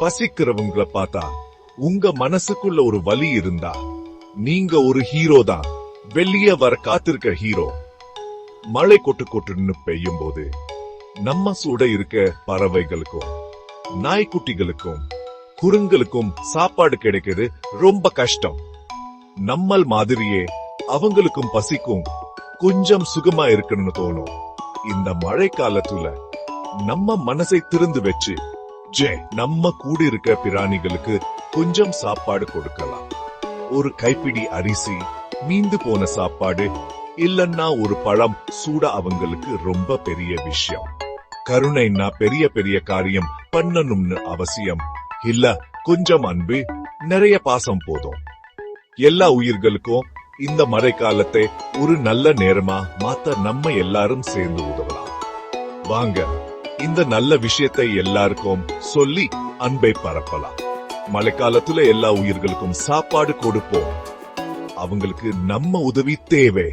பசிக்கிறவங்கள பார்த்தா உங்க மனசுக்குள்ள ஒரு வலி இருந்தா நீங்க ஒரு ஹீரோ தான். வெளியே வர காத்திருக்க ஹீரோ மழை கொட்டு கொட்டுன்னு பெய்யும் போது நம்ம சூட இருக்க பறவைகளுக்கும் நாய்க்குட்டிகளுக்கும் குருங்களுக்கும் சாப்பாடு கிடைக்கிறது ரொம்ப கஷ்டம். நம்மள் மாதிரியே அவங்களுக்கும் பசிக்கும் கொஞ்சம் சுகமா இருக்கணும்னு தோணும். இந்த மழை காலத்துல நம்ம மனசை திறந்து வச்சு ஜே நம்ம கூட இருக்க பிராணிகளுக்கு கொஞ்சம் சாப்பாடு கொடுக்கலாம். ஒரு கைப்பிடி அரிசி மீந்து போன சாப்பாடு இல்லன்னா ஒரு பழம் சூட அவங்களுக்கு ரொம்ப பெரிய விஷயம். கருணைன்னா பெரிய பெரிய காரியம் பண்ணணும்னு அவசியம். இல்ல கொஞ்சம் அன்பு நிறைய பாசம் போதும். எல்லா உயிர்களுக்கும் இந்த மழை காலத்தை ஒரு நல்ல நேரமா மாத்த நம்ம எல்லாரும் சேர்ந்து உதவலாம். வாங்க இந்த நல்ல விஷயத்தை எல்லாருக்கும் சொல்லி அன்பை பரப்பலாம். மழைக்காலத்துல எல்லா உயிர்களுக்கும் சாப்பாடு கொடுப்போம். அவங்களுக்கு நம்ம உதவி தேவை.